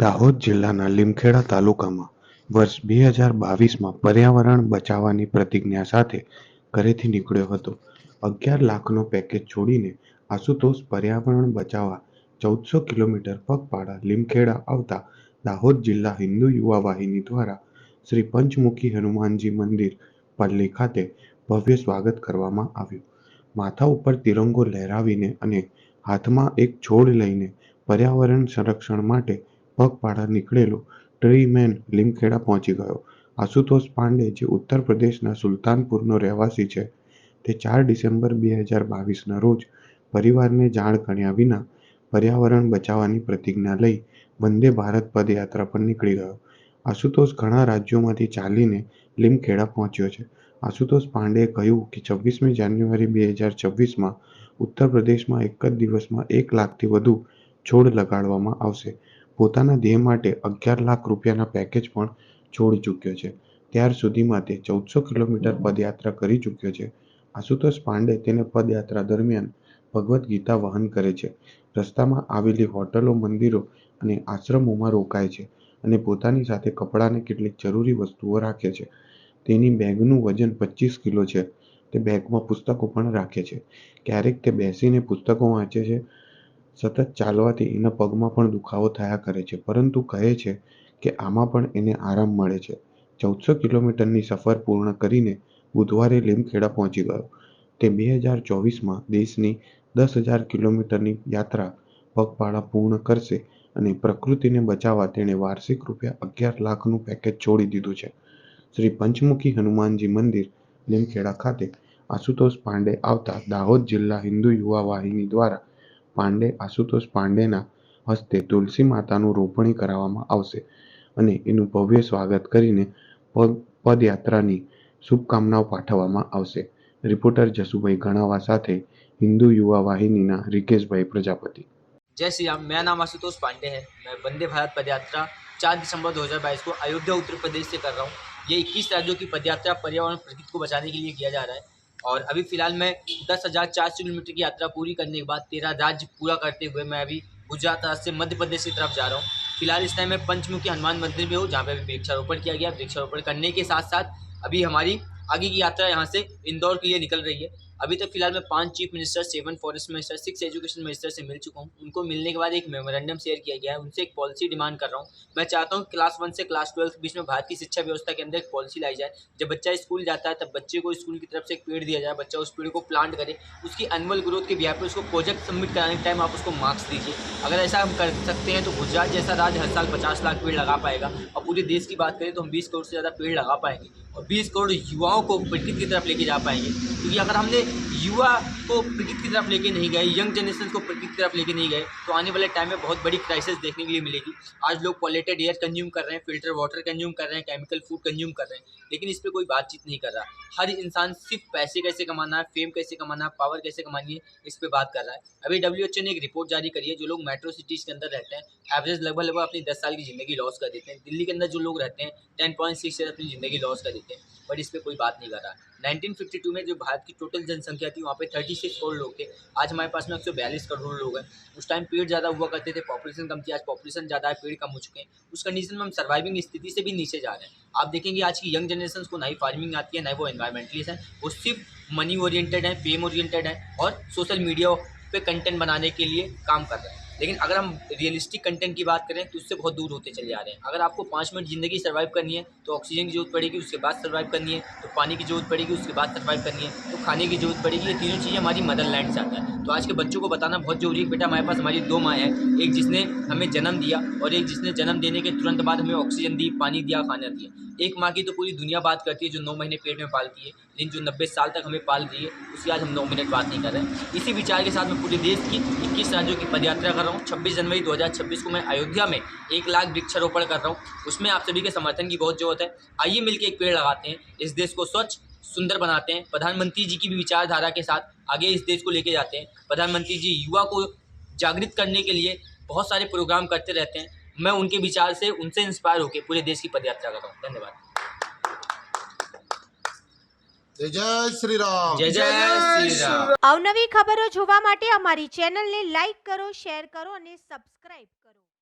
દાહોદ જિલ્લાના લીમખેડા તાલુકામાં વર્ષ બે હજાર બાવીસમાં પર્યાવરણ બચાવવાની પ્રતિજ્ઞા સાથે ઘરેથી નીકળ્યો હતો. અગિયાર લાખનો પેકેજ છોડીને આશુતોષ પર્યાવરણ બચાવવા ચૌદસો કિલોમીટર પગપાળા લીમખેડા આવતા દાહોદ જિલ્લા હિન્દુ યુવા વાહિની દ્વારા શ્રી પંચમુખી હનુમાનજી મંદિર પલ્લી ખાતે ભવ્ય સ્વાગત કરવામાં આવ્યું. માથા ઉપર તિરંગો લહેરાવીને અને હાથમાં એક છોડ લઈને પર્યાવરણ સંરક્ષણ માટે પગપાળા નીકળેલો ટ્રીમેન લીમખેડા પહોંચી ગયો. આશુતોષ પાંડે જે ઉત્તર પ્રદેશના સુલતાનપુરનો રહેવાસી છે, તે ચાર ડિસેમ્બર બે હજાર બાવીસના રોજ પરિવારને જાણ કર્યા વિના પર્યાવરણ બચાવવાની પ્રતિજ્ઞા લઈ વંદે ભારત પદયાત્રા પર નીકળી ગયો. આશુતોષ ઘણા રાજ્યોમાંથી ચાલીને લીમખેડા પહોંચ્યો છે. આશુતોષ પાંડેએ કહ્યું કે છવ્વીસમી જાન્યુઆરી બે હજાર છવ્વીસમાં ઉત્તર પ્રદેશમાં એક જ દિવસમાં એક લાખથી વધુ છોડ લગાડવામાં આવશે. પોતાના દેહ માટે અગિયાર લાખ રૂપિયાના પેકેજ પણ છોડી ચૂક્યો છે. ત્યાર સુધીમાં તે ચૌદસો કિલોમીટર પદયાત્રા કરી ચૂક્યો છે. આશુતોષ પાંડે તેને પદયાત્રા દરમિયાન ભગવદ્ ગીતા વહન કરે છે. રસ્તામાં આવેલી હોટલો, મંદિરો અને આશ્રમોમાં રોકાય છે અને પોતાની સાથે કપડાને કેટલીક જરૂરી વસ્તુઓ રાખે છે. તેની બેગનું વજન પચીસ કિલો છે. તે બેગમાં પુસ્તકો પણ રાખે છે. ક્યારેક તે બેસીને પુસ્તકો વાંચે છે સતત ચાલવાથી એના પગમાં પણ દુખાવો થયા કરે છે. પરંતુ કહે છે કે આમાં પણ એને આરામ મળે છે. ચૌદસો કિલોમીટરની સફર પૂર્ણ કરીને બુધવારે લીમખેડા પહોંચી ગયો. તે બે હજાર ચોવીસમાં દેશની દસ હજાર કિલોમીટરની યાત્રા પગપાળા પૂર્ણ કરશે અને પ્રકૃતિને બચાવવા તેણે વાર્ષિક રૂપિયા અગિયાર લાખનું પેકેજ છોડી દીધું છે. શ્રી પંચમુખી હનુમાનજી મંદિર લીમખેડા ખાતે આશુતોષ પાંડે આવતા દાહોદ જિલ્લા હિન્દુ યુવા વાહિની દ્વારા પાંડે, આશુતોષ પાંડેના હસ્તે તુલસી માતાનું રોપણી કરાવવામાં આવશે અને એનું ભવ્ય સ્વાગત કરીને પદયાત્રાની શુભકામનાઓ પાઠવવામાં આવશે. રિપોર્ટર જસુભાઈ ગણાવા સાથે हिंदू युवा वाहिनी ना रिकेश भाई प्रजापति जय श्री राम मेरा नाम आशुतोष पांडे है मैं वंदे भारत पदयात्रा चार दिसंबर 2022 को अयोध्या उत्तर प्रदेश से कर रहा हूँ ये 21 राज्यों की पदयात्रा पर्यावरण प्रकृति को बचाने के लिए किया जा रहा है और अभी फ़िलहाल मैं दस हज़ार चार सौ किलोमीटर की यात्रा पूरी करने के बाद तेरह राज्य पूरा करते हुए मैं अभी गुजरात राज्य से मध्य प्रदेश की तरफ़ जा रहा हूँ। फ़िलहाल इस टाइम मैं पंचमुखी हनुमान मंदिर में हूँ, जहाँ पर अभी वृक्षारोपण किया गया। वृक्षारोपण करने के साथ साथ अभी हमारी आगे की यात्रा यहाँ से इंदौर के लिए निकल रही है। अभी तक फ़िलहाल मैं पाँच chief minister seven forest minister six education minister से मिल चुका हूँ। उनको मिलने के बाद एक मेमोरेंडम शेयर किया गया है। उनसे एक पॉलिसी डिमांड कर रहा हूँ। मैं चाहता हूँ क्लास वन से क्लास ट्वेल्थ के बीच में भारत की शिक्षा व्यवस्था के अंदर एक पॉलिसी लाई जाए। जब बच्चा स्कूल जाता है, तब बच्चे को स्कूल की तरफ़ से एक पेड़ दिया जाए। बच्चा उस पेड़ को प्लांट करे, उसकी एनुअल ग्रोथ के बिहार पर उसको प्रोजेक्ट सबमिट कराने के टाइम आप उसको मार्क्स दीजिए। अगर ऐसा हम कर सकते हैं तो गुजरात जैसा राज्य हर साल पचास लाख पेड़ लगा पाएगा। और पूरे देश की बात करें तो हम बीस करोड़ से ज़्यादा पेड़ लगा पाएँगे। और बीस करोड़ युवाओं को प्रकृति की तरफ़ लेके जा पाएँगे। क्योंकि अगर हमने युवा को प्रकृति की तरफ़ लेके नहीं गए, यंग जनरेशन को प्रकृति की तरफ़ लेके नहीं गए तो आने वाले टाइम में बहुत बड़ी क्राइसिस देखने के लिए मिलेगी। आज लोग पॉलेटेड एयर कंज्यूम कर रहे हैं फ़िल्टर वाटर कंज्यूम कर रहे हैं केमिकल फ़ूड कंज्यूम कर रहे हैं, लेकिन इस पर कोई बातचीत नहीं कर रहा। हर इंसान सिर्फ़ पैसे कैसे कमाना है फेम कैसे कमाना है पावर कैसे कमानी है, इस पर बात कर रहा है। अभी डब्ल्यू ने एक रिपोर्ट जारी करी है, जो लोग मेट्रो सिटीज़ के अंदर रहते हैं एवरेज लगभग लगभग अपनी दस साल की ज़िंदगी लॉस कर देते हैं। दिल्ली के अंदर जो लोग रहते हैं टेन पॉइंट सिक्स अपनी ज़िंदगी लॉस कर देते हैं बट इस पर कोई बात नहीं कर रहा। 1952 में जो भारत की टोटल जनसंख्या थी, वहाँ पे 36 करोड़ लोग थे। आज हमारे पास में एक सौ बयालीस करोड़ लोग हैं। उस टाइम पेड़ ज़्यादा हुआ करते थे पॉपुलेशन कम थी, आज पॉपुलेशन ज़्यादा है, पेड़ कम हो चुके हैं। उस कंडीशन में हम सर्वाइविंग स्थिति से भी नीचे जा रहे हैं। आप देखेंगे आज की यंग जनरेशन को नई फ़ार्मिंग आती है नई वो इन्वायरमेंटलीस है। वो सिर्फ़ मनी ओरिएंटेड है फेम ओरिएंटेड है और सोशल मीडिया पे कंटेंट बनाने के लिए काम कर रहे हैं। लेकिन अगर हम रियलिस्टिक कंटेंट की बात करें तो उससे बहुत दूर होते चले जा रहे हैं। अगर आपको पाँच मिनट ज़िंदगी सर्वाइव करनी है तो ऑक्सीजन की ज़रूरत पड़ेगी, उसके बाद सर्वाइव करनी है तो पानी की ज़रूरत पड़ेगी, उसके बाद सर्वाइव करनी है तो खाने की ज़रूरत पड़ेगी। ये तीनों चीज़ें हमारी मदर लैंड से आता है। तो आज के बच्चों को बताना बहुत ज़रूरी है बेटा हमारे पास हमारी दो माएँ हैं। एक जिसने हमें जन्म दिया और एक जिसने जन्म देने के तुरंत बाद हमें ऑक्सीजन दी, पानी दिया, खाना दिया। एक माँ की तो पूरी दुनिया बात करती है, जो नौ महीने पेट में पालती है, लेकिन जो नब्बे साल तक हमें पाल रही है, उसकी आज हम नौ मिनट बात नहीं कर रहे हैं। इसी विचार के साथ मैं पूरे देश की इक्कीस राज्यों की पदयात्रा कर रहा हूँ। छब्बीस जनवरी 2026 को मैं अयोध्या में एक लाख वृक्षारोपण कर रहा हूँ। उसमें आप सभी के समर्थन की बहुत ज़रूरत है। आइए मिलकर एक पेड़ लगाते हैं, इस देश को स्वच्छ, सुंदर बनाते हैं। प्रधानमंत्री जी की भी विचारधारा के साथ आगे इस देश को लेके जाते हैं। प्रधानमंत्री जी युवा को जागृत करने के लिए बहुत सारे प्रोग्राम करते रहते हैं। मैं उनके विचार से उनसे इंस्पायर होकर पूरे देश की पदयात्रा कर रहा हूँ धन्यवाद જય જય શ્રી રામ जय जय श्री राम અવનવી ખબરો જોવા માટે અમારી ચેનલને લાઈક કરો શેર કરો અને સબસ્ક્રાઇબ કરો